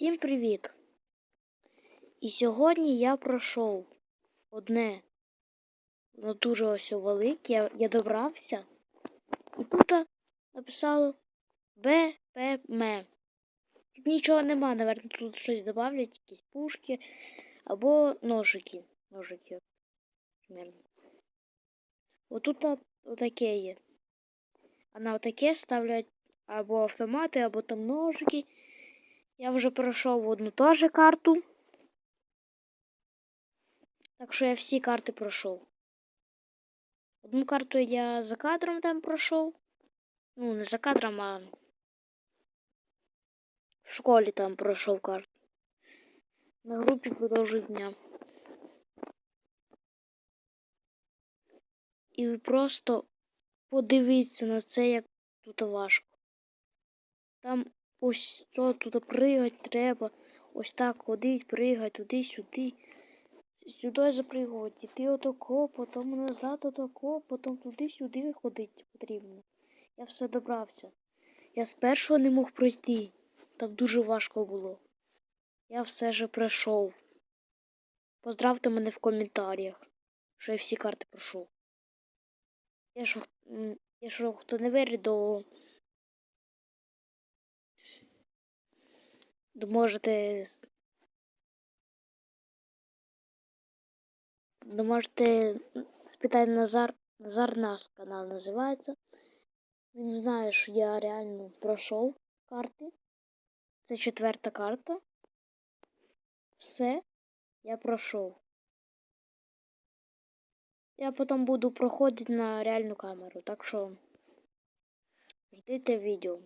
Всім привіт! І сьогодні я пройшов одне, ну дуже ось велике, я, я добрався. І тут написало БПМ. Тут нічого нема, наверное, тут щось добавлять, якісь пушки або ножики. Ножики. Отут отаке є. А на отаке ставлять або автомати, або там ножики. Я вже пройшов одну теж карту. Так що я всі карти пройшов. Одну карту я за кадром там пройшов. Ну, не за кадром, а в школі там пройшов карту. На групі продовжуй дня. І ви просто подивіться на це, як тут важко. Там ось то туди пригати треба. Ось так ходить, пригать туди-сюди. Сюди запригувати. Іти отако, потім назад отако, потім туди-сюди ходити потрібно. Я все добрався. Я спершу не мог пройти. Там дуже важко було. Я все же пройшов. Поздравте мене в коментарях, що я всі карти пройшов. М, якщо хто не вірить, то можете. то можете спитати Назар. Назар нас канал називається. Він знає, що я реально пройшов карти. Це четверта карта. Все, я пройшов. Я потім буду проходити на реальну камеру, так що ждите відео.